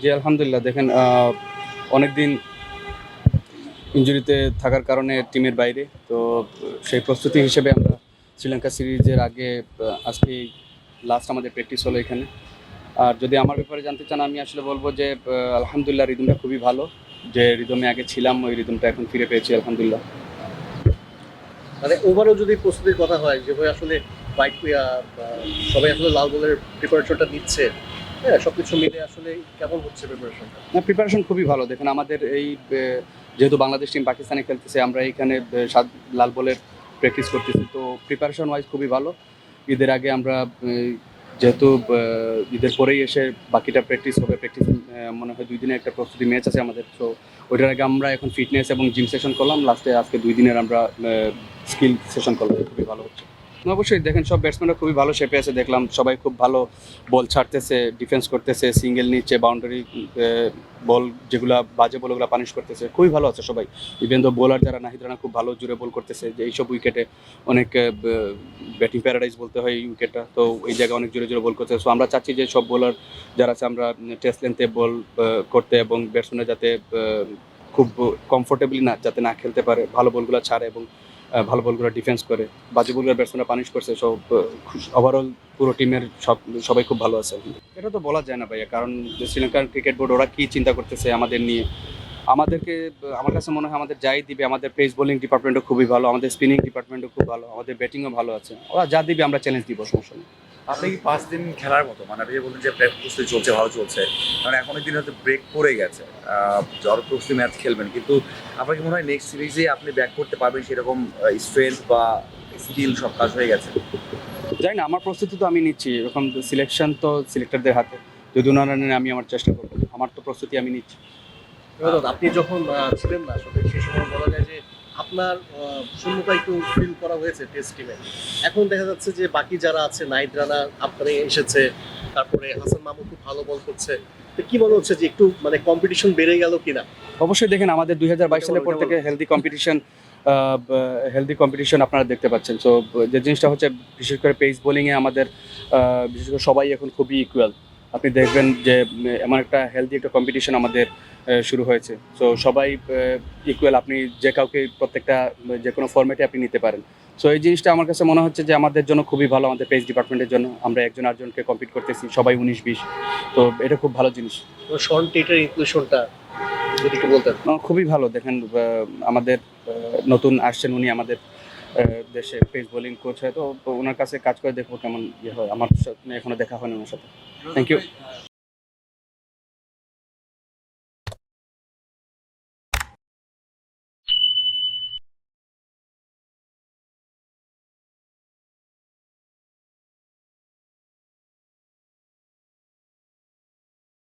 জি, আলহামদুলিল্লাহ। দেখেন অনেক দিন ইঞ্জুরিতে থাকার কারণে টিমের বাইরে, তো সেই প্রস্তুতি হিসেবে আমরা শ্রীলঙ্কা সিরিজের আগে আজকে লাস্ট আমাদের প্র্যাকটিস হলো এখানে। আর যদি আমার ব্যাপারে জানতে চান, আমি আসলে বলব যে আলহামদুলিল্লাহ রিদমটা খুবই ভালো। যে রিদমে আগে ছিলাম, ওই রিদমটা এখন ফিরে পেয়েছি, আলহামদুলিল্লাহ। মানে ওভারও যদি প্রস্তুতির কথা হয় যেভাবে আসলে বাইক সবাই আসলে লাল বলের প্রিপারেশনটা নিচ্ছে হ্যাঁ সবকিছু মিলে আসলে কেমন হচ্ছে প্রিপারেশনটা না প্রিপারেশন খুবই ভালো। দেখেন আমাদের এই যেহেতু বাংলাদেশ টিম পাকিস্তানে খেলতেছে আমরা এইখানে আহ, সাত লাল বলের প্র্যাকটিস করতেছি। তো প্রিপারেশন ওয়াইজ খুবই ভালো। ঈদের আগে আমরা যেহেতু ঈদের পরেই এসে বাকিটা প্র্যাকটিস হবে। প্র্যাকটিস মনে হয় দুই দিনে একটা প্রস্তুতি ম্যাচ আছে আমাদের। তো ওইটার আগে আমরা এখন ফিটনেস এবং জিম সেশন করলাম। লাস্টে আজকে দুই দিনের আমরা স্কিল সেশন করলাম। খুবই ভালো হচ্ছে। অবশ্যই। দেখেন, সব ব্যাটসম্যানরা খুবই ভালো শেপে আছে, দেখলাম। সবাই খুব ভালো বল ছাড়তেছে ডিফেন্স করতেছে সিঙ্গেল নিচ্ছে বাউন্ডারি বল যেগুলা বাজে বল ওগুলো পানিশ করতেছে। খুবই ভালো আছে সবাই। ইভেন তো বোলার যারা, নাহিদ রানা খুব ভালো জুড়ে বল করতেছে, যে এইসব উইকেটে অনেক ব্যাটিং প্যারাডাইজ বলতে হয় এই উইকেটটা তো এই জায়গায় অনেক জোরে জোরে বল করতেছে। সো আমরা চাচ্ছি যে সব বোলার যারা আছে, আমরা টেস্ট লেন্থে বল করতে এবং ব্যাটসম্যানরা যাতে খুব কমফোর্টেবলি না, যাতে না খেলতে পারে, ভালো বলগুলো ছাড়ে এবং ভালো বলগুলো ডিফেন্স করে, বাজে বলগুলো ব্যাটসম্যানরা পানিশ করছে, সব ওভারঅল পুরো টিমের সব, সবাই খুব ভালো আছে। এটা তো বলা যায় না ভাইয়া, কারণ শ্রীলঙ্কার ক্রিকেট বোর্ড ওরা কী চিন্তা করতেছে আমাদের নিয়ে? আমাদেরকে, আমার কাছে মনে হয় আমাদের যাই দিবে, আমাদের পেস বোলিং ডিপার্টমেন্টও খুবই ভালো, আমাদের স্পিনিং ডিপার্টমেন্টও খুব ভালো, আমাদের ব্যাটিংও ভালো আছে। ওরা যা দিবে আমরা চ্যালেঞ্জ দিব, সমস্যা নেই। আপনি কি পাঁচ দিন খেলার মতো? মানে আপনি যে বললেন যে প্র্যাকটিস প্রস্তুতি চলছে ভালো চলছে। মানে এখন দিন হয়তো ব্রেক পড়ে গেছে। জ্বর প্রস্তুতি ম্যাচ খেলবেন। কিন্তু আপনার কি মনে হয় নেক্সট সিরিজে আপনি ব্যাক করতে পারবেন সেরকম স্ট্রেংথ বা স্কিল সব কাজ হয়ে গেছে? জানি না আমার প্রস্তুতি তো আমি নিচ্ছি। এরকম সিলেকশন তো সিলেক্টরদের হাতে। যদি ওনারা নেন আমি আমার চেষ্টা করব। আমার তো প্রস্তুতি আমি নিচ্ছি। আপনি যখন ছিলেন না আসলে সেই সময় বলা যায় যে আপনার শূন্যতা একটু ফিল করা হয়েছে টেস্ট টিমে এখন দেখা যাচ্ছে যে বাকি যারা আছে নাইট রানা আপনি এসেছে তারপরে হাসান মাহমুদ খুব ভালো বল করছে। কি মনে হচ্ছে যে একটু মানে কম্পিটিশন বেড়ে গেল কিনা? অবশ্যই দেখেন আমাদের দুই হাজার বাইশ সালের পর থেকে হেলদি কম্পিটিশন হেলদি কম্পিটিশন আপনারা দেখতে পাচ্ছেন। সো যে জিনিসটা হচ্ছে বিশেষ করে পেস বোলিংয়ে আমাদের বিশেষ করে সবাই এখন খুবই ইকুয়াল আপনি দেখবেন যে এমন একটা হেলদি একটা কম্পিটিশন আমাদের শুরু হয়েছে। সো সবাই ইকুয়াল আপনি যে কাউকে প্রত্যেকটা যে কোনো ফর্মেটে আপনি নিতে পারেন। সো এই জিনিসটা আমার কাছে মনে হচ্ছে যে আমাদের জন্য খুবই ভালো আমাদের পেস ডিপার্টমেন্টের জন্য। আমরা একজন আরেকজনকে কম্পিট করতেছি সবাই উনিশ বিশ। তো এটা খুব ভালো জিনিস। তো শর্ন টেটের ইনক্লুশনটা যদি একটু বলতেন। খুবই ভালো। দেখেন আমাদের নতুন আসছেন উনি আমাদের দেশে পেস বোলিং কোচ হয়, তো ওনার কাছে কাজ করে দেখব কেমন ইয়ে হয়। আমার এখনও দেখা হয়নি ওনার সাথে। Thank you